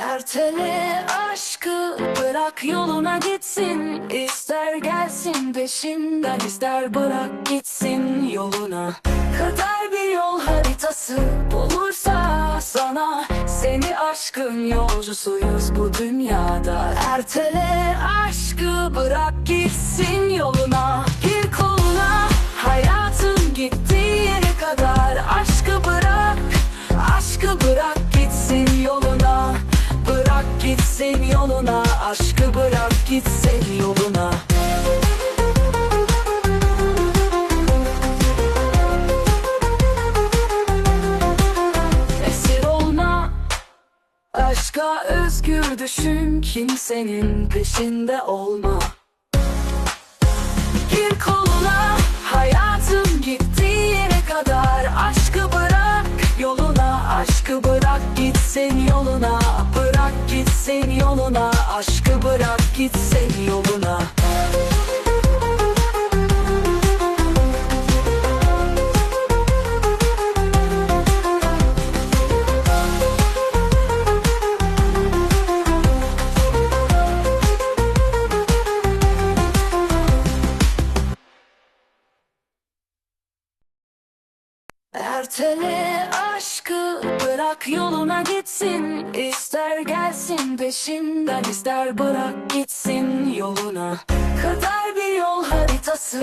Ertele aşkı bırak yoluna gitsin. İster gelsin peşinden ister bırak gitsin yoluna. Kadar bir yol haritası bulursa sana Seni aşkın yolcusuyuz bu dünyada. Ertele aşkı bırak gitsin yoluna. Gir koluna hayatın gittiği yere kadar Aşkı bırak, aşkı bırak gitsin yoluna gitsin yoluna Aşkı bırak gitsin yoluna. Esir olma Aşka özgür düşün Kimsenin peşinde olma. Gir koluna Hayatın gittiği yere kadar. Aşkı bırak yoluna Aşkı bırak gitsin yoluna gitsin yoluna Aşkı bırak gitsin yoluna. Ertele aşkı bırak yoluna gitsin. İster gelsin peşinden ister bırak gitsin yoluna. Kadar bir yol haritası